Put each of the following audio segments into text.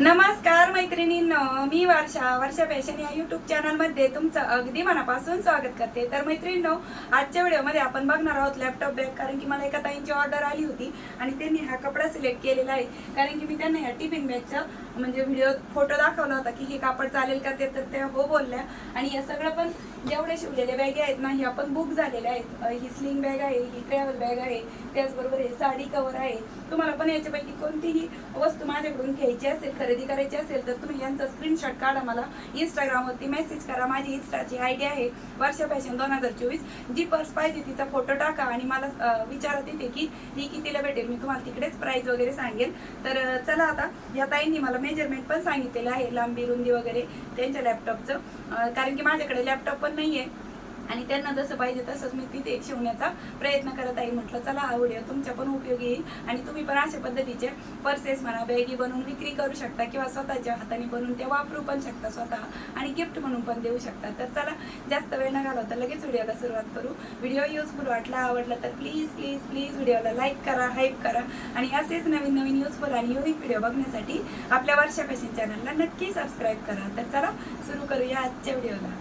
नमस्कार मैत्रिणींनो मी वर्षा. वर्षा फॅशन या युट्यूब चॅनलमध्ये तुमचं अगदी मनापासून स्वागत करते. तर मैत्रिणींनो आजच्या व्हिडिओमध्ये आपण बघणार आहोत लॅपटॉप बॅग कारण की मला एका ताईंची ऑर्डर आली होती आणि त्यांनी हा कपडा सिलेक्ट केलेला आहे. कारण की मी त्यांना ह्या टिफिन बॅगचं म्हणजे व्हिडिओ फोटो दाखवला होता की हे कापड चालेल का ते तर त्या हो बोलल्या. आणि या सगळं पण जेवढे शिवलेले बॅगे आहेत ना ह्या पण बुक झालेल्या आहेत. ही स्लिंग बॅग आहे ही ट्रॅव्हल बॅग आहे त्याचबरोबर हे साडी कवर आहे. तुम्हाला पण याच्यापैकी कोणतीही वस्तू माझ्याकडून घ्यायची असेल तर खरेदी करायची असेल तर तुम्ही यांचा स्क्रीनशॉट काढा मला. इंस्टाग्रामवरती मेसेज करा. माझी इंस्टाची आय डी आहे. वर्षा फॅशन दोन हजार चोवीस. जी पर्स पाहिजे तिचा फोटो टाका आणि मला विचारत येते की ही कितीला भेटेल. मी तुम्हाला तिकडेच प्राईज वगैरे सांगेल. तर चला आता. या ताईंनी मला मेजरमेंट पण सांगितलेलं आहे. लांबी रुंदी वगैरे त्यांच्या लॅपटॉपचं कारण की माझ्याकडे लॅपटॉप पण नाही आहे आणि त्यांना जसं पाहिजे तसंच मी तिथे शिवण्याचा प्रयत्न करत आहे. म्हटलं चला हा व्हिडिओ तुमच्या पण उपयोगी येईल आणि तुम्ही पण अशा पद्धतीचे पर्सेस म्हणा बॅगी बनवून विक्री करू शकता किंवा स्वतःच्या हाताने बनवून ते वापरू पण शकता स्वतः आणि गिफ्ट म्हणून पण देऊ शकता. तर चला जास्त वेळ न घालवता लगेच व्हिडिओला सुरुवात करू. व्हिडिओ युजफुल वाटला आवडला तर प्लीज प्लीज प्लीज व्हिडिओला लाईक करा हाईप करा आणि असेच नवीन नवीन युजफुल आणि युनिक व्हिडिओ बघण्यासाठी आपल्या वर्षा फॅशन चॅनलला नक्की सबस्क्राईब करा. तर चला सुरू करूया आजच्या व्हिडिओला.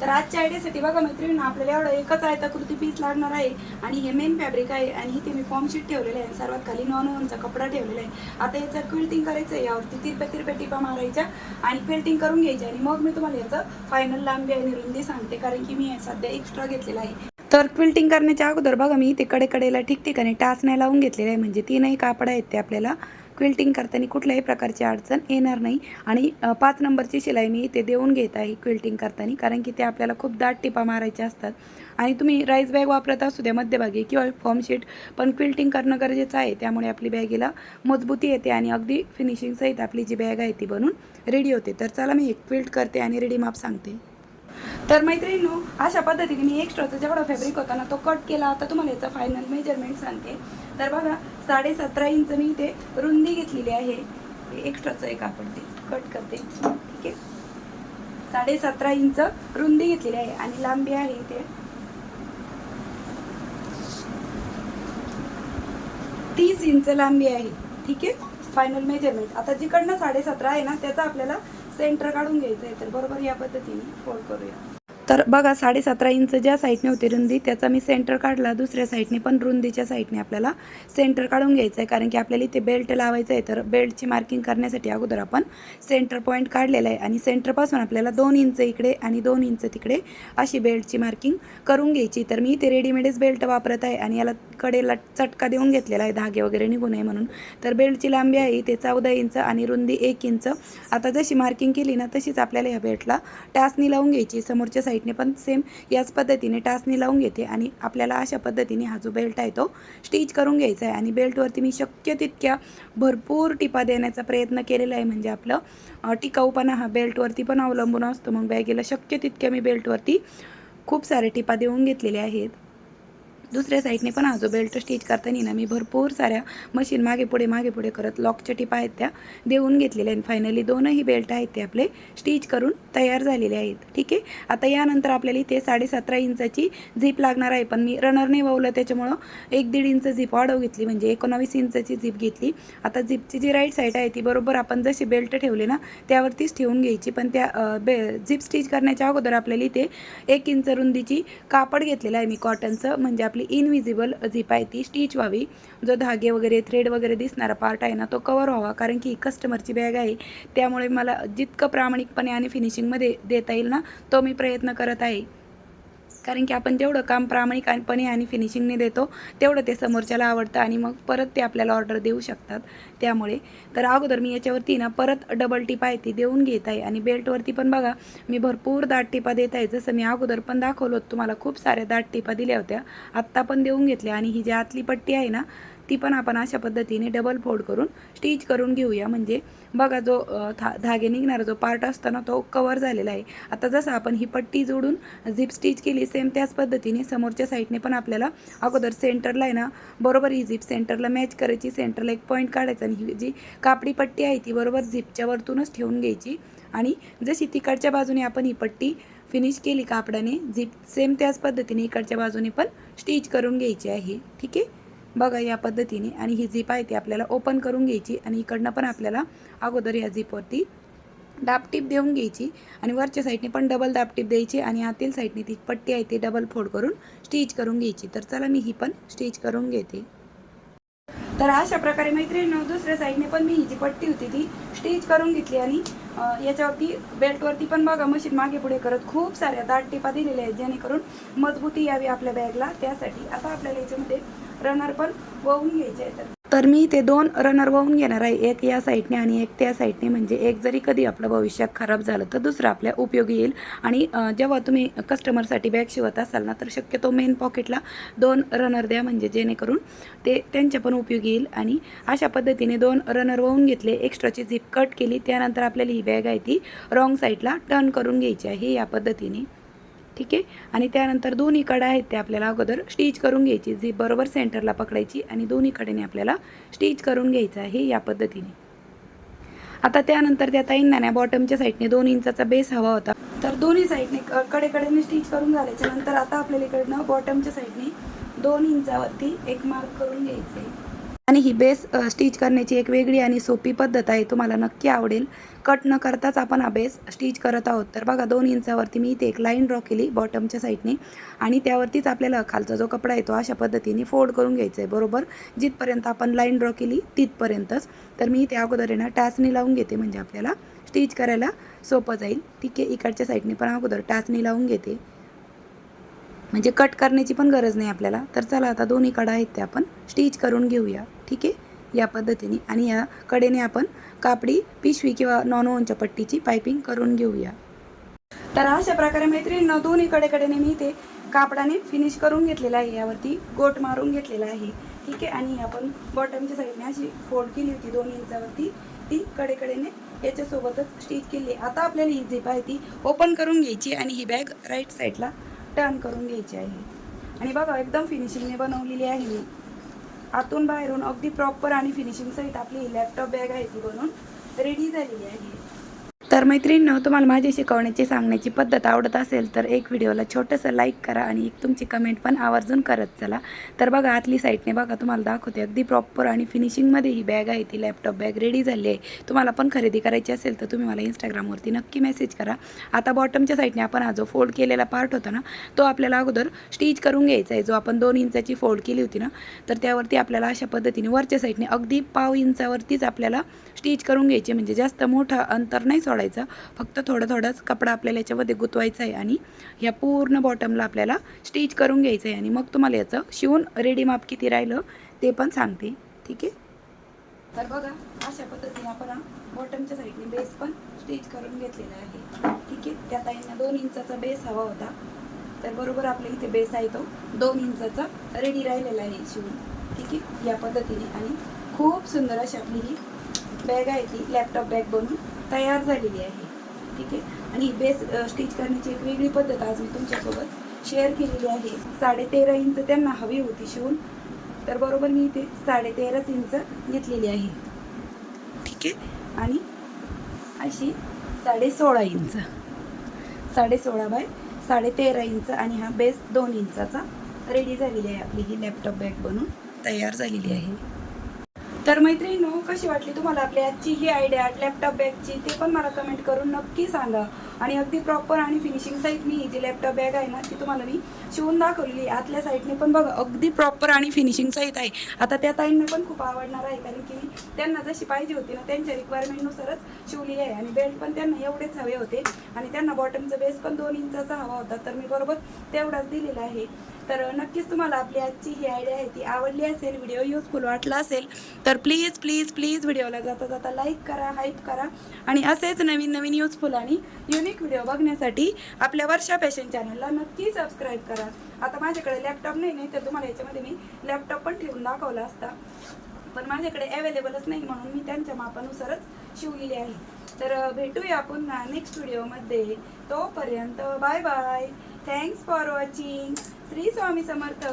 तर आजच्या आयडियासाठी बघा मैत्रिणी आपल्याला एवढं एकच आयताकृती पीस लागणार आहे. आणि हे मेन फॅब्रिक आहे आणि इथे मी फॉर्म शीट ठेवलेलं आहे. सर्वात खाली नॉन ओनचा कपडा ठेवलेला आहे. आता याचं क्विल्टिंग करायचं आहे. यावरती तिरप्या तिरप्या टिपा मारायच्या आणि क्विल्टिंग करून घ्यायची आणि मग मी तुम्हाला याचं फायनल लांबी आणि रुंदी सांगते. कारण की मी हे सध्या एक्स्ट्रा घेतलेला आहे. तर क्विल्टिंग करण्याच्या अगोदर बघा मी इथे कडेकडेला ठिकठिकाणी टाच नाही लावून घेतलेले आहे. म्हणजे तीनही कापड आहेत ते आपल्याला क्विल्टिंग करताना कुठल्याही प्रकारची अडचण येणार नाही. आणि पाच नंबरची शिलाई मी इथे देऊन घेत आहे क्विल्टिंग करताना कारण की ते आपल्याला खूप दाट टिपा मारायच्या असतात. आणि तुम्ही राईस बॅग वापरत असू द्या मध्यभागी किंवा फॉर्मशीट पण क्विल्टिंग करणं गरजेचं आहे. त्यामुळे आपली बॅगेला मजबूती येते आणि अगदी फिनिशिंगसहित आपली जी बॅग आहे ती बनून रेडी होते. तर चला मी एक क्विल्ट करते आणि रेडी माप सांगते. तर मैत्रिणीनो अशा पद्धतीने मी एक्स्ट्राचा जेवढा फॅब्रिक होता ना तो कट केला. आता तुम्हाला याचं फायनल मेजरमेंट सांगते. तर बघा साडे सतरा इंच मी इथे रुंदी घेतलेली आहे. एक्स्ट्राचं एक आपण ते कट करते. ठीक आहे? साडे सतरा इंच रुंदी घेतलेली आहे आणि लांबी आहे इथे. तीस इंच लांबी आहे. ठीक आहे? फायनल मेजरमेंट आता जिकडनं साडे सतरा आहे ना त्याचा आपल्याला सेंटर काढून घ्यायचं आहे. तर बरोबर या पद्धतीने फोल्ड करूया. तर बघा साडेसतरा इंच ज्या साईडने होती रुंदी त्याचा मी सेंटर काढला. दुसऱ्या साईडने पण रुंदीच्या साईडने आपल्याला सेंटर काढून घ्यायचं आहे कारण की आपल्याला इथे बेल्ट लावायचं आहे तर बेल्टची मार्किंग करण्यासाठी अगोदर आपण सेंटर पॉईंट काढलेला आहे. आणि सेंटरपासून आपल्याला दोन इंच इकडे आणि दोन इंच तिकडे अशी बेल्टची मार्किंग करून घ्यायची. तर मी इथे रेडीमेडच बेल्ट वापरत आहे आणि याला कडेला चटका देऊन घेतलेला आहे. धागे वगैरे निघू नये म्हणून. तर बेल्टची लांबी आहे इथे चौदा इंच आणि रुंदी एक इंच. आता जशी मार्किंग केली ना तशीच आपल्याला या बेल्टला टाचनी लावून घ्यायची. समोरच्या साईडने पण सेम याच पद्धतीने टाचनी लावून घेते आणि आपल्याला अशा पद्धतीने हा जो बेल्ट आहे तो स्टिच करून घ्यायचा आहे. आणि बेल्टवरती मी शक्य तितक्या भरपूर टिपा देण्याचा प्रयत्न केलेला आहे. म्हणजे आपलं टिकाऊपणा हा बेल्टवरती पण अवलंबून असतो. मग बॅगेला शक्य तितक्या मी बेल्टवरती खूप सारे टिपा देऊन घेतलेल्या आहेत. दुसऱ्या साईडने पण हा जो बेल्ट स्टिच करताना ना मी भरपूर साऱ्या मशीन मागे पुढे मागे पुढे करत लॉकच्या टिपा आहेत त्या देऊन घेतलेल्या आहेत. फायनली दोनही बेल्ट आहेत ते आपले स्टिच करून तयार झालेले आहेत. ठीक आहे? आता यानंतर आपल्याला इथे साडेसतरा इंचाची झीप लागणार आहे. पण मी रनरने वावलं त्याच्यामुळं एक दीड इंच झीप वाढव घेतली म्हणजे एकोणावीस इंचाची झीप घेतली. आता झीपची जी राईट साईड आहे ती बरोबर आपण जशी बेल्ट ठेवले ना त्यावरतीच ठेवून घ्यायची. पण त्या बे झीप स्टिच करण्याच्या अगोदर आपल्याला इथे एक इंच रुंदीची कापड घेतलेलं आहे मी कॉटनचं म्हणजे आपली इनविजिबल झिप आहे ती स्टिच व्हावी. जो धागे वगैरे थ्रेड वगैरे दिसणारा पार्ट आहे ना तो कवर व्हावा. कारण की ही कस्टमरची बॅग आहे. त्यामुळे मला जितकं प्रामाणिकपणे आणि फिनिशिंगमध्ये देता येईल ना तो मी प्रयत्न करत आहे. कारण की आपण जेवढं काम प्रामाणिकपणे आणि फिनिशिंगने देतो तेवढं ते समोरच्याला आवडतं आणि मग परत ते आपल्याला ऑर्डर देऊ शकतात. त्यामुळे. तर अगोदर मी याच्यावरती ना परत डबल टिपा आहे ती देऊन घेत आहे. आणि बेल्टवरती पण बघा मी भरपूर दाट टिपा देत आहे. जसं मी अगोदर पण दाखवलं होतं तुम्हाला खूप साऱ्या दाट टिपा दिल्या होत्या. आत्ता पण देऊन घेतल्या आणि ही जी आतली पट्टी आहे ना ती पण आपण अशा पद्धतीने डबल फोल्ड करून स्टिच करून घेऊया. म्हणजे बघा जो था धागे निघणारा जो पार्ट असतो ना तो कवर झालेला आहे. आता जसं आपण ही पट्टी जोडून झिप स्टिच केली सेम त्याच पद्धतीने समोरच्या साईडने पण आपल्याला अगोदर सेंटरला आहे ना बरोबर ही झिप सेंटरला मॅच करायची सेंटरला एक पॉईंट काढायचा. आणि ही जी कापडी पट्टी आहे ती बरोबर झिपच्या वरतूनच ठेवून घ्यायची. आणि जशी तिकडच्या बाजूने आपण ही पट्टी फिनिश केली कापडाने झिप सेम त्याच पद्धतीने इकडच्या बाजूने पण स्टिच करून घ्यायची आहे. ठीक आहे? बघा या पद्धतीने. आणि ही झिप आहे ती आपल्याला ओपन करून घ्यायची. आणि इकडनं पण आपल्याला अगोदर या झिपवरती दाबटीप देऊन घ्यायची. आणि वरच्या साईडने पण डबल दाबटीप द्यायची. आणि आतील साईडने ती पट्टी आहे ती डबल फोड करून स्टिच करून घ्यायची. तर चला मी ही पण स्टिच करून घेते. तर अशा प्रकारे मैत्रिणीनं दुसऱ्या साईडने पण मी ही जी पट्टी होती ती स्टिच करून घेतली आणि याच्यावरती बेल्टवरती पण बघा मशीन मागे पुढे करत खूप साऱ्या दाट टिपा दिलेल्या आहेत जेणेकरून मजबूती यावी आपल्या बॅगला. त्यासाठी आता आपल्याला याच्यामध्ये रनर पण वळून घ्यायचे आहे तर तर मी ते दोन रनर वाहून घेणार आहे. एक या साईडने आणि एक त्या साईडने म्हणजे एक जरी कधी आपलं भविष्यात खराब झालं तर दुसरं आपल्या उपयोगी येईल. आणि जेव्हा तुम्ही कस्टमरसाठी बॅग शिवत असाल ना तर शक्यतो मेन पॉकेटला दोन रनर द्या. म्हणजे जेणेकरून ते त्यांच्या पण उपयोगी येईल. आणि अशा पद्धतीने दोन रनर वाहून घेतले एक्स्ट्राची झिप कट केली त्यानंतर आपल्याला ही बॅग आहे ती रॉंग साईडला टर्न करून घ्यायची आहे. या पद्धतीने. ठीक आहे? आणि त्यानंतर दोन्ही कडा आहेत ते आपल्याला अगोदर स्टिच करून घ्यायची जी बरोबर सेंटरला पकडायची आणि दोन्ही कडेने आपल्याला स्टिच करून घ्यायचं आहे या पद्धतीने. आता त्यानंतर त्या ताईंना बॉटमच्या साईडने दोन इंचाचा बेस हवा होता. तर दोन्ही साईडने क- कडेकडेने स्टिच करून झाल्याच्यानंतर आता आपल्याला इकडनं बॉटमच्या साईडने दोन इंचावरती एक मार्क करून घ्यायचे. आणि ही बेस स्टिच करण्याची एक वेगळी आणि सोपी पद्धत आहे तुम्हाला नक्की आवडेल. कट न करताच आपण हा बेस स्टिच करत आहोत. तर बघा दोन इंचावरती मी इथे एक लाईन ड्रॉ केली बॉटमच्या साईडने आणि त्यावरतीच आपल्याला खालचा जो कपडा आहे तो अशा पद्धतीने फोल्ड करून घ्यायचा आहे. बरोबर? जिथपर्यंत आपण लाईन ड्रॉ केली तिथपर्यंतच. तर मी इथे अगोदर आहे ना टाचणी लावून घेते म्हणजे आपल्याला स्टिच करायला सोपं जाईल. ठीक आहे इकडच्या साईडने पण अगोदर टाचणी लावून घेते. म्हणजे कट करण्याची पण गरज नाही आपल्याला. तर चला आता दोन्ही कडा आहेत ते आपण स्टिच करून घेऊया. ठीक आहे? या पद्धतीने. आणि या कडेने आपण कापडी पिशवी किंवा नॉन ओनच्या पट्टीची पायपिंग करून घेऊया. तर अशा प्रकारे मैत्रीण दोन्ही कडेकडेने मी ते कापडाने फिनिश करून घेतलेलं आहे. यावरती गोट मारून घेतलेला आहे. ठीक आहे? आणि आपण बॉटमच्या साईडने अशी फोल्ड केली होती. दोन इंचावरती ती कडेकडेने याच्यासोबतच स्टिच केली. आता आपल्याला ही झिप आहे ती ओपन करून घ्यायची आणि ही बॅग राईट साईडला टर्न करून घ्यायची आहे. आणि बघा एकदम फिनिशिंगने बनवलेली आहे मी. आतून बाहेरून अगदी प्रॉपर आणि फिनिशिंग सहित आपली ही लॅपटॉप बॅग आहे ती बनून रेडी झालेली आहे. तर मैत्रिणींनो तुम्हाला माझी शिकवण्याची सांगण्याची पद्धत आवडत असेल तर एक व्हिडिओला छोटंसं लाईक करा आणि एक तुमची कमेंट पण आवर्जून करत चला. तर बघा आतली साईडने बघा तुम्हाला दाखवते अगदी प्रॉपर आणि फिनिशिंगमध्ये ही बॅग आहे ती लॅपटॉप बॅग रेडी झाली आहे. तुम्हाला पण खरेदी करायची असेल तर तुम्ही मला इंस्टाग्रामवरती नक्की मेसेज करा. आता बॉटमच्या साईडने आपण हा जो फोल्ड केलेला पार्ट होता ना तो आपल्याला अगोदर स्टिच करून घ्यायचा आहे. जो आपण दोन इंचाची फोल्ड केली होती ना तर त्यावरती आपल्याला अशा पद्धतीने वरच्या साईडने अगदी पाव इंचावरतीच आपल्याला स्टिच करून घ्यायची. म्हणजे जास्त मोठं अंतर नाही सोडायचं फक्त थोडं थोडंच कपडा आपल्याला याच्यामध्ये गुतवायचा आहे आणि ह्या पूर्ण बॉटमला आपल्याला स्टिच करून घ्यायचं आहे आणि मग तुम्हाला याचं शिवून रेडी माप किती राहिलं ते पण सांगते. ठीक आहे? तर बघा अशा पद्धतीने आपण बॉटमच्या साईडने बेस पण स्टिच करून घेतलेला आहे. ठीक आहे? त्या ताईंना दोन इंचाचा बेस हवा होता. तर बरोबर आपल्या इथे बेस आहे तो. दोन इंचाचा रेडी राहिलेला आहे शिवून. ठीक आहे? या पद्धतीने. आणि खूप सुंदर अशी आपली ही बॅग आहे ती लॅपटॉप बॅग बनून. तयार झालेली आहे. ठीक आहे? आणि बेस स्टिच करण्याची एक वेगळी पद्धत आज मी तुमच्यासोबत शेअर केलेली आहे. साडेतेरा इंच त्यांना हवी होती शिवून. तर बरोबर मी इथे साडेतेराच इंच घेतलेली आहे. ठीक आहे? आणि अशी साडे सोळा इंच. साडे सोळा बाय साडेतेरा इंच आणि हा बेस दोन इंचाचा रेडी झालेली आहे आपली. ही लॅपटॉप बॅग बनून तयार झालेली आहे. तर मैत्रिणी कशी वाटली तुम्हाला आपली आजची ही आयडिया लॅपटॉप बॅगची ते पण मला कमेंट करून नक्की सांगा. आणि अगदी प्रॉपर आणि फिनिशिंग साईट मी ही जी लॅपटॉप बॅग आहे ना ती तुम्हाला मी शिवून दाखवलेली आतल्या साईडने पण बघा अगदी प्रॉपर आणि फिनिशिंग सहित आहे. आता त्या ताईंना पण खूप आवडणार आहे कारण की मी त्यांना जशी पाहिजे होती ना त्यांच्या रिक्वायरमेंटनुसारच शिवली आहे. आणि बेल्ट पण त्यांना एवढेच हवे होते. आणि त्यांना बॉटमचा बेस पण दोन इंचाचा हवा होता. तर मी बरोबर तेवढाच दिलेला आहे. तर नक्कीच तुम्हाला आपली आजची ही आयडिया आहे ती आवडली असेल व्हिडिओ युजफुल वाटला असेल तर प्लीज प्लीज प्लीज व्हिडिओला जाता जाता लाईक करा हाईप करा. आणि असेच नवीन नवीन युजफुल आणि युनिक व्हिडिओ बघण्यासाठी आपल्या वर्षा फॅशन चॅनलला नक्की सबस्क्राईब करा. आता माझ्याकडे लॅपटॉप नाही नाही तर तुम्हाला याच्यामध्ये मी लॅपटॉप पण ठेवून दाखवला असता. पण माझ्याकडे अवेलेबलच नाही म्हणून मी त्यांच्या मापानुसारच शिवलेली आहे. तर भेटूया पुन्हा नेक्स्ट व्हिडिओमध्ये तोपर्यंत bye bye thanks for watching Shri Swami Samarth.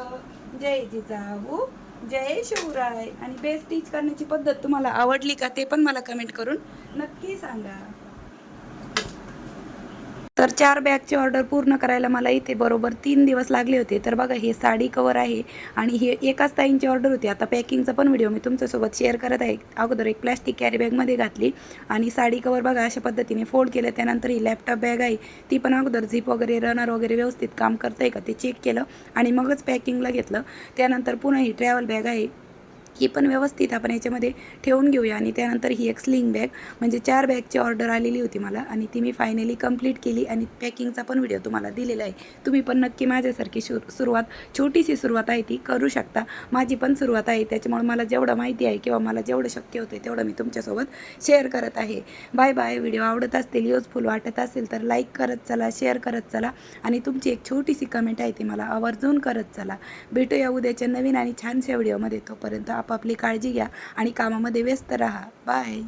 जय जिजाऊ जय शिवराय. आणि बेस्ट टीच करण्याची पद्धत तुम्हाला आवडली का ते पण मला कमेंट करून नक्की सांगा. तर चार बॅगची ऑर्डर पूर्ण करायला मला इथे बरोबर तीन दिवस लागले होते. तर बघा हे साडी कवर आहे आणि हे एकाच ताईंची ऑर्डर होती. आता पॅकिंगचा पण व्हिडिओ मी तुमच्यासोबत शेअर करत आहे. अगोदर एक प्लॅस्टिक कॅरी बॅगमध्ये घातली आणि साडी कवर बघा अशा पद्धतीने फोल्ड केलं. त्यानंतर ही लॅपटॉप बॅग आहे. ती पण अगोदर झिप वगैरे रनर वगैरे व्यवस्थित काम करतंय का ते चेक केलं आणि मगच पॅकिंगला घेतलं. त्यानंतर पुन्हा ही ट्रॅव्हल बॅग आहे. ही पण व्यवस्थित आपण याच्यामध्ये ठेवून घेऊया. आणि त्यानंतर ही एक स्लिंग बॅग म्हणजे चार बॅगची ऑर्डर आलेली होती मला. आणि ती मी फायनली कंप्लीट केली आणि पॅकिंगचा पण व्हिडिओ तुम्हाला दिलेला आहे. तुम्ही पण नक्की माझ्यासारखी शु सुरुवात छोटीशी सुरुवात आहे ती करू शकता. माझी पण सुरुवात आहे त्याच्यामुळे मला जेवढं माहिती आहे किंवा मला जेवढं शक्य होतं तेवढं मी तुमच्यासोबत शेअर करत आहे. बाय बाय व्हिडिओ आवडत असतील युजफुल वाटत असेल तर लाईक करत चला शेअर करत चला. आणि तुमची एक छोटीशी कमेंट आहे ती मला आवर्जून करत चला. भेटूया उद्याच्या नवीन आणि छानशा व्हिडिओमध्ये तोपर्यंत आपापली काळजी घ्या आणि कामामध्ये व्यस्त राहा. बाय.